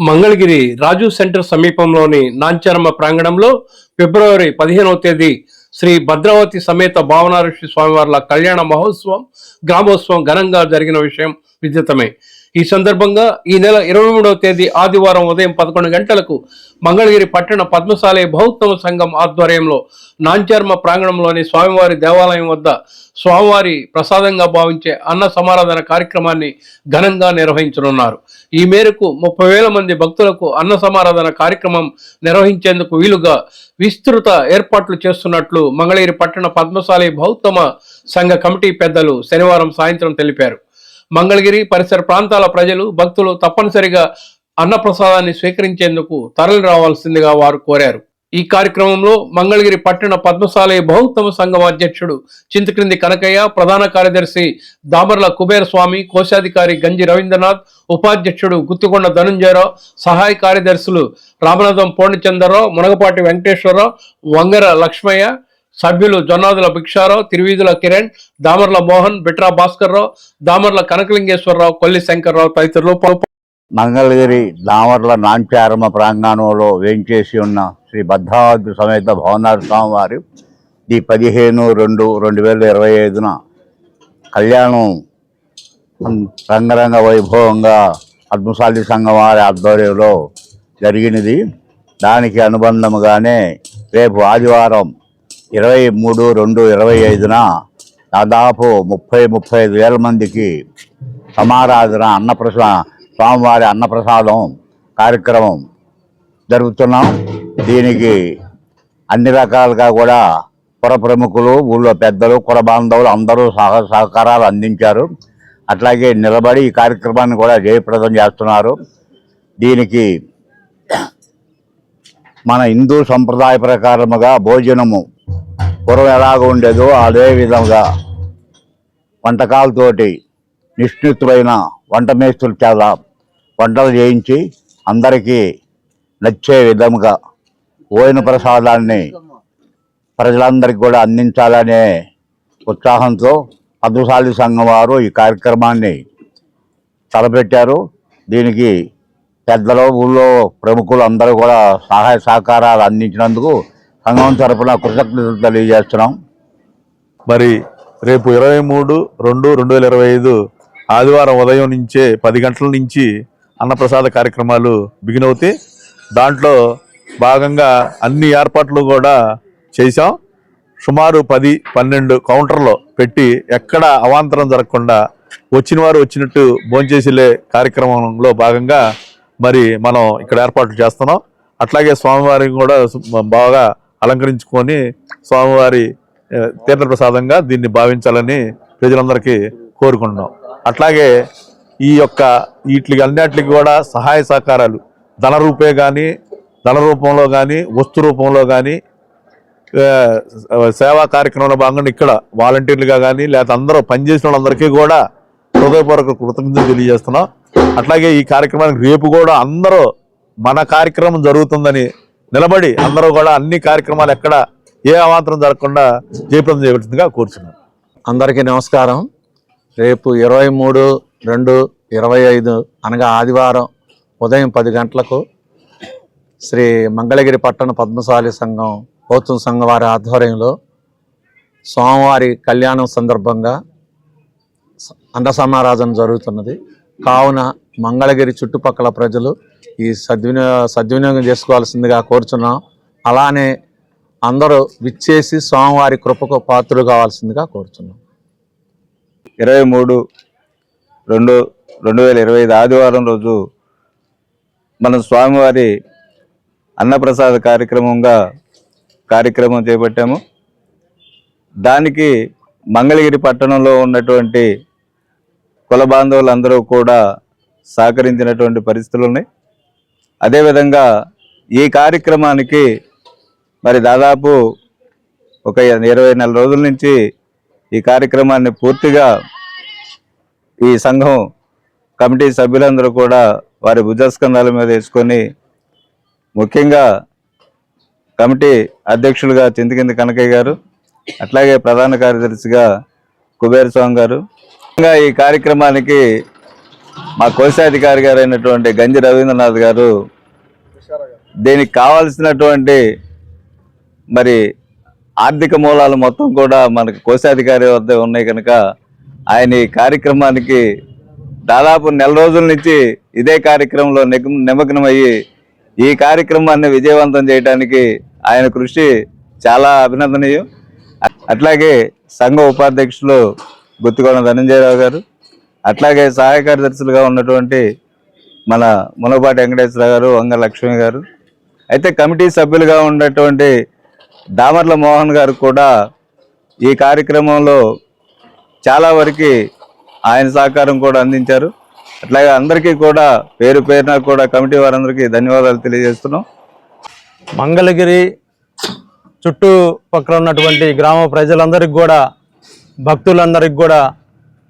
మంగళగిరి రాజు centre సమీపంలోని నాంచరమ్మ ప్రాంగణంలో ఫిబ్రవరి పదిహేనవ తేదీ శ్రీ భద్రావతి సమేత భావనాఋషి స్వామివార్ల కళ్యాణ మహోత్సవం గ్రామోత్సవం ఘనంగా జరిగిన విషయం విదితమే. ఈ సందర్భంగా ఈ నెల ఇరవై మూడవ తేదీ ఆదివారం ఉదయం పదకొండు గంటలకు మంగళగిరి పట్టణ పద్మశాలయ బౌద్ధమ సంఘం ఆధ్వర్యంలో నాంచర్మ ప్రాంగణంలోని స్వామివారి దేవాలయం వద్ద స్వామివారి ప్రసాదంగా భావించే అన్న సమారాధన కార్యక్రమాన్ని ఘనంగా నిర్వహించనున్నారు. ఈ మేరకు ముప్పై వేల మంది భక్తులకు అన్న సమారాధన కార్యక్రమం నిర్వహించేందుకు వీలుగా విస్తృత ఏర్పాట్లు చేస్తున్నట్లు మంగళగిరి పట్టణ పద్మశాలి బౌద్ధమ సంఘ కమిటీ పెద్దలు శనివారం సాయంత్రం తెలిపారు. మంగళగిరి పరిసర ప్రాంతాల ప్రజలు భక్తులు తప్పనిసరిగా అన్నప్రసాదాన్ని స్వీకరించేందుకు తరలి రావాల్సిందిగా వారు కోరారు. ఈ కార్యక్రమంలో మంగళగిరి పట్టణ పద్మశాలయ బహుత్తమ సంఘం అధ్యక్షుడు చింతక్రింది కనకయ్య ప్రధాన కార్యదర్శి దామర్ల కుబేరస్వామి కోశాధికారి గంజి రవీంద్రనాథ్ ఉపాధ్యక్షుడు గుత్తికొండ ధనుంజయరావు సహాయ కార్యదర్శులు రామనాథం పూర్ణచంద్రరావు మునగపాటి వెంకటేశ్వరరావు వంగర లక్ష్మయ్య సభ్యులు జొన్నాదుల భిక్షారావు తిరువీధుల కిరణ్ దామర్ల మోహన్ బిట్రా భాస్కర్రావు దామర్ల కనకలింగేశ్వరరావు కొల్లి శంకర్రావు తదితరులు మంగళగిరి దామర్ల నాంచారమ్మ ప్రాంగణంలో వేంచేసి ఉన్న శ్రీ భద్రావతి సమేత భవనాథ స్వామివారి ఈ పదిహేను రెండు రెండు వేల ఇరవై ఐదున కళ్యాణం రంగరంగ వైభవంగా పద్మశాలి సంఘం వారి ఆధ్వర్యంలో జరిగినది. దానికి అనుబంధముగానే రేపు ఆదివారం ఇరవై మూడు రెండు ఇరవై ఐదున దాదాపు ముప్పై ముప్పై ఐదు వేల మందికి సమారాధన అన్నప్రసా స్వామివారి అన్నప్రసాదం కార్యక్రమం జరుగుతున్నాం. దీనికి అన్ని రకాలుగా కూడా పుర ప్రముఖులు ఊళ్ళో పెద్దలు కుర బాంధవులు అందరూ సహ సహకారాలు అందించారు. అట్లాగే నిలబడి ఈ కార్యక్రమాన్ని కూడా జయప్రదం చేస్తున్నారు. దీనికి మన హిందూ సంప్రదాయ ప్రకారముగా భోజనము పూర్వం ఎలాగ ఉండేదో అదే విధంగా వంటకాలతోటి నిష్ణితులైన వంట మేస్తులు చాలా వంటలు చేయించి అందరికీ నచ్చే విధముగా పోయిన ప్రసాదాన్ని ప్రజలందరికీ కూడా అందించాలనే ఉత్సాహంతో పద్మశాలి సంఘం వారు ఈ కార్యక్రమాన్ని తలపెట్టారు. దీనికి పెద్దలు ఊళ్ళో ప్రముఖులు అందరూ కూడా సహాయ సహకారాలు అందించినందుకు సంఘం తరఫున కృతజ్ఞతలు తెలియజేస్తున్నాం. మరి రేపు ఇరవై మూడు రెండు రెండు వేల ఇరవై ఐదు ఆదివారం ఉదయం నుంచే పది గంటల నుంచి అన్నప్రసాద కార్యక్రమాలు బిగిన్ అవుతాయి. దాంట్లో భాగంగా అన్ని ఏర్పాట్లు కూడా చేశాం. సుమారు పది పన్నెండు కౌంటర్లో పెట్టి ఎక్కడ అవాంతరం జరగకుండా వచ్చిన వారు వచ్చినట్టు భోంచేసిలే కార్యక్రమంలో భాగంగా మరి మనం ఇక్కడ ఏర్పాట్లు చేస్తున్నాం. అట్లాగే స్వామివారిని కూడా బాగా అలంకరించుకొని స్వామివారి ఆ, తీర్థప్రసాదంగా దీన్ని భావించాలని ప్రజలందరికీ కోరుకుంటున్నాం. అట్లాగే ఈ యొక్క వీటికి అన్నిటికి కూడా సహాయ సహకారాలు ధన రూపే కానీ ధన రూపంలో కానీ వస్తు రూపంలో కానీ సేవా కార్యక్రమంలో భాగంగా ఇక్కడ వాలంటీర్లుగా కానీ లేదా అందరూ పనిచేసిన వాళ్ళందరికీ కూడా హృదయపూర్వక కృతజ్ఞతలు తెలియజేస్తున్నాం. అట్లాగే ఈ కార్యక్రమానికి రేపు కూడా అందరూ మన కార్యక్రమం జరుగుతుందని నిలబడి అందరూ కూడా అన్ని కార్యక్రమాలు ఎక్కడ ఏ అవాంతరం జరగకుండా జయప్రదం చేయవలసిందిగా కోరుచున్నాను. అందరికీ నమస్కారం. రేపు ఇరవై మూడు రెండు ఇరవై ఐదు అనగా ఆదివారం ఉదయం పది గంటలకు శ్రీ మంగళగిరి పట్టణ పద్మశాలి సంఘం గౌతమ సంఘం వారి ఆధ్వర్యంలో స్వామివారి కళ్యాణం సందర్భంగా స- జరుగుతున్నది. కావున మంగళగిరి చుట్టుపక్కల ప్రజలు ఈ సద్వినియో సద్వినియోగం చేసుకోవాల్సిందిగా కోరుచున్నాం. అలానే అందరూ విచ్చేసి స్వామివారి కృపకు పాత్రలు కావాల్సిందిగా కోరుచున్నాం. ఇరవై మూడు రెండు రెండు వేల ఇరవై ఐదు ఆదివారం రోజు మనం స్వామివారి అన్నప్రసాద కార్యక్రమంగా కార్యక్రమం చేపట్టాము. దానికి మంగళగిరి పట్టణంలో ఉన్నటువంటి కుల బాంధవులందరూ కూడా సహకరించినటువంటి పరిస్థితులు ఉన్నాయి. అదేవిధంగా ఈ కార్యక్రమానికి మరి దాదాపు ఒక ఇరవై నెల రోజుల నుంచి ఈ కార్యక్రమాన్ని పూర్తిగా ఈ సంఘం కమిటీ సభ్యులందరూ కూడా వారి భుజస్కంధాల మీద వేసుకొని ముఖ్యంగా కమిటీ అధ్యక్షులుగా చింతకింది కనకయ్య గారు అట్లాగే ప్రధాన కార్యదర్శిగా కుబేర స్వామి గారు ఈ కార్యక్రమానికి మా కోశాధికారి గారు అయినటువంటి గంజి రవీంద్రనాథ్ గారు దీనికి కావాల్సినటువంటి మరి ఆర్థిక మూలాలు మొత్తం కూడా మనకు కోశాధికారి వద్ద ఉన్నాయి కనుక ఆయన ఈ కార్యక్రమానికి దాదాపు నెల రోజుల నుంచి ఇదే కార్యక్రమంలో నిమగ్నమయ్యి ఈ కార్యక్రమాన్ని విజయవంతం చేయడానికి ఆయన కృషి చాలా అభినందనీయం. అట్లాగే సంఘ ఉపాధ్యక్షులు గుత్తికోణ ధనంజయరావు గారు అట్లాగే సహాయ కార్యదర్శులుగా ఉన్నటువంటి మన మునపాటి వెంకటేశ్వర గారు వంగ లక్ష్మి గారు అయితే కమిటీ సభ్యులుగా ఉన్నటువంటి దామర్ల మోహన్ గారు కూడా ఈ కార్యక్రమంలో చాలా వరకు ఆయన సహకారం కూడా అందించారు. అట్లాగే అందరికీ కూడా పేరు పేరున కూడా కమిటీ వారందరికీ ధన్యవాదాలు తెలియజేస్తున్నాం. మంగళగిరి చుట్టుపక్కల ఉన్నటువంటి గ్రామ ప్రజలందరికీ కూడా భక్తులందరికీ కూడా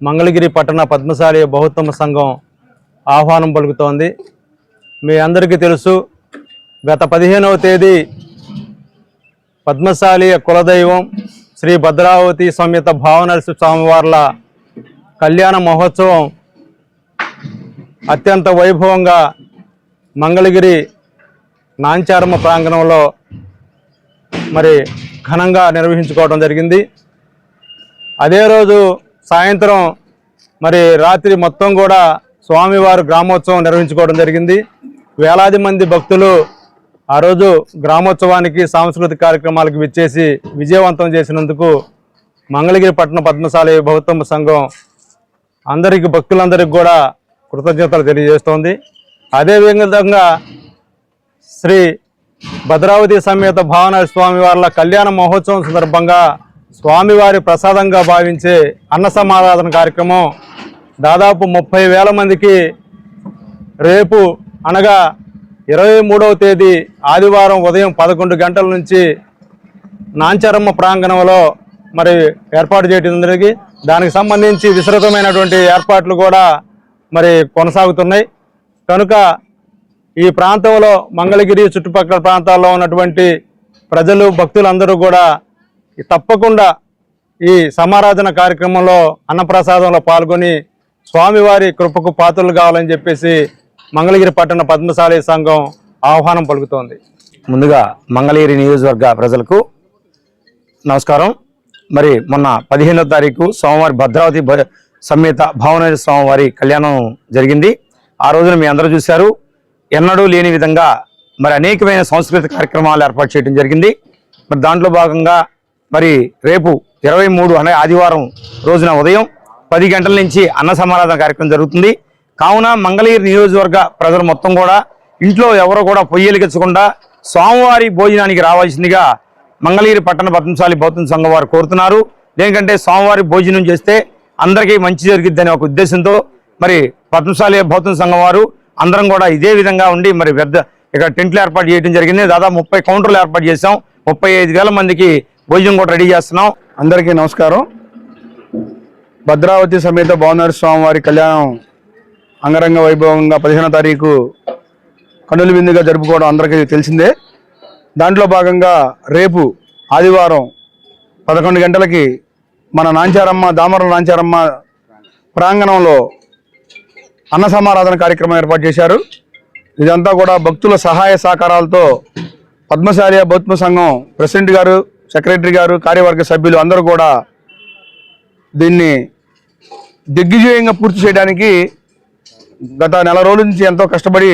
మంగళగిరి పట్టణ పద్మశాలి బహుత్తమ సంఘం ఆహ్వానం పలుకుతోంది. మీ అందరికీ తెలుసు గత పదిహేనవ తేదీ పద్మశాలి కులదైవం శ్రీ భద్రావతి సమేత భావనరసి స్వామివార్ల కళ్యాణ మహోత్సవం అత్యంత వైభవంగా మంగళగిరి నాంచారమ్మ ప్రాంగణంలో మరి ఘనంగా నిర్వహించుకోవడం జరిగింది. అదే రోజు సాయంత్రం మరి రాత్రి మొత్తం కూడా స్వామివారు గ్రామోత్సవం నిర్వహించుకోవడం జరిగింది. వేలాది మంది భక్తులు ఆ రోజు గ్రామోత్సవానికి సాంస్కృతిక కార్యక్రమాలకు విచ్చేసి విజయవంతం చేసినందుకు మంగళగిరి పట్టణ పద్మశాలి బౌద్ధమ సంఘం అందరికి భక్తులందరికీ కూడా కృతజ్ఞతలు తెలియజేస్తోంది. అదేవిధంగా శ్రీ భద్రావతి సమేత భావన స్వామి వార్ల కళ్యాణ మహోత్సవం సందర్భంగా స్వామివారి ప్రసాదంగా భావించే అన్న సమారాధన కార్యక్రమం దాదాపు ముప్పై వేల మందికి రేపు అనగా ఇరవై మూడవ తేదీ ఆదివారం ఉదయం పదకొండు గంటల నుంచి నాంచరమ్మ ప్రాంగణంలో మరి ఏర్పాటు చేయడం దానికి సంబంధించి విస్తృతమైనటువంటి ఏర్పాట్లు కూడా మరి కొనసాగుతున్నాయి. కనుక ఈ ప్రాంతంలో మంగళగిరి చుట్టుపక్కల ప్రాంతాల్లో ఉన్నటువంటి ప్రజలు భక్తులందరూ కూడా తప్పకుండా ఈ సమారాధన కార్యక్రమంలో అన్నప్రసాదంలో పాల్గొని స్వామివారి కృపకు పాత్రలు కావాలని చెప్పేసి మంగళగిరి పట్టణ పద్మశాలి సంఘం ఆహ్వానం పలుకుతోంది. ముందుగా మంగళగిరి నియోజకవర్గ ప్రజలకు నమస్కారం. మరి మొన్న పదిహేనో తారీఖు సోమవారి భద్రావతి భ- సమేత భావనేశ్వర స్వామివారి కళ్యాణం జరిగింది. ఆ రోజున మీ అందరూ చూశారు. ఎన్నడూ లేని విధంగా మరి అనేకమైన సాంస్కృతిక కార్యక్రమాలు ఏర్పాటు చేయడం జరిగింది. మరి దాంట్లో భాగంగా మరి రేపు ఇరవై మూడు అనే ఆదివారం రోజున ఉదయం పది గంటల నుంచి అన్న సమారాధన కార్యక్రమం జరుగుతుంది. కావున మంగళగిరి నియోజకవర్గ ప్రజలు మొత్తం కూడా ఇంట్లో ఎవరు కూడా పొయ్యలిగించకుండా స్వామివారి భోజనానికి రావాల్సిందిగా మంగళగిరి పట్టణ పద్మశాలి బౌద్ధ సంఘం వారు కోరుతున్నారు. దేనికంటే స్వామివారి భోజనం చేస్తే అందరికీ మంచి జరుగుద్ది ఒక ఉద్దేశంతో మరి పద్మశాలి బౌద్ధ సంఘం వారు అందరం కూడా ఇదే విధంగా ఉండి మరి పెద్ద ఇక్కడ టెంట్లు ఏర్పాటు చేయడం జరిగింది. దాదాపు ముప్పై కౌంటర్లు ఏర్పాటు చేశాం. ముప్పై ఐదు వేల మందికి భోజనం కూడా రెడీ చేస్తున్నాం. అందరికీ నమస్కారం. భద్రావతి సమేత భవనారి స్వామివారి కళ్యాణం అంగరంగ వైభవంగా పదిహేనో తారీఖు కన్నుల విందుగా జరుపుకోవడం అందరికీ తెలిసిందే. దాంట్లో భాగంగా రేపు ఆదివారం పదకొండు గంటలకి మన నాంచారమ్మ దామర నాంచారమ్మ ప్రాంగణంలో అన్న సమారాధన కార్యక్రమం ఏర్పాటు చేశారు. ఇదంతా కూడా భక్తుల సహాయ సహకారాలతో పద్మశాలి బౌద్ధ సంఘం ప్రెసిడెంట్ గారు సెక్రటరీ గారు కార్యవర్గ సభ్యులు అందరూ కూడా దీన్ని దిగ్విజయంగా పూర్తి చేయడానికి గత నెల రోజుల నుంచి ఎంతో కష్టపడి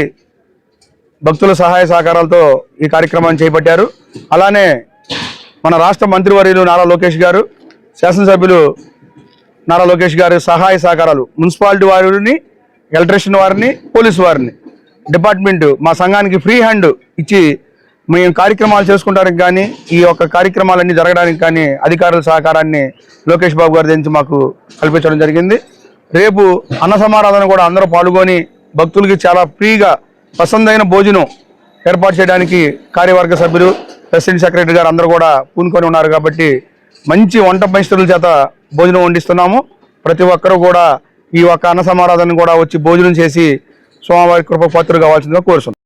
భక్తుల సహాయ సహకారాలతో ఈ కార్యక్రమాన్ని చేపట్టారు. అలానే మన రాష్ట్ర మంత్రివర్యులు నారా లోకేష్ గారు శాసనసభ్యులు నారా లోకేష్ గారి సహాయ సహకారాలు మున్సిపాలిటీ వారిని ఎలక్ట్రీషియన్ వారిని పోలీసు వారిని డిపార్ట్మెంట్ మా సంఘానికి ఫ్రీ హ్యాండ్ ఇచ్చి మేము కార్యక్రమాలు చేసుకోవడానికి కానీ ఈ యొక్క కార్యక్రమాలన్నీ జరగడానికి కానీ అధికారుల సహకారాన్ని లోకేష్ బాబు గారి నుంచి మాకు కల్పించడం జరిగింది. రేపు అన్న సమారాధన కూడా అందరూ పాల్గొని భక్తులకి చాలా ఫ్రీగా పసందైన భోజనం ఏర్పాటు చేయడానికి కార్యవర్గ సభ్యులు ప్రెసిడెంట్ సెక్రటరీ గారు అందరూ కూడా పూనుకొని ఉన్నారు కాబట్టి మంచి వంట పరిస్థితుల చేత భోజనం వండిస్తున్నాము. ప్రతి ఒక్కరూ కూడా ఈ ఒక్క అన్న సమారాధన కూడా వచ్చి భోజనం చేసి స్వామివారి కృప పాత్రలు కావాల్సిందిగా కోరుతున్నాం.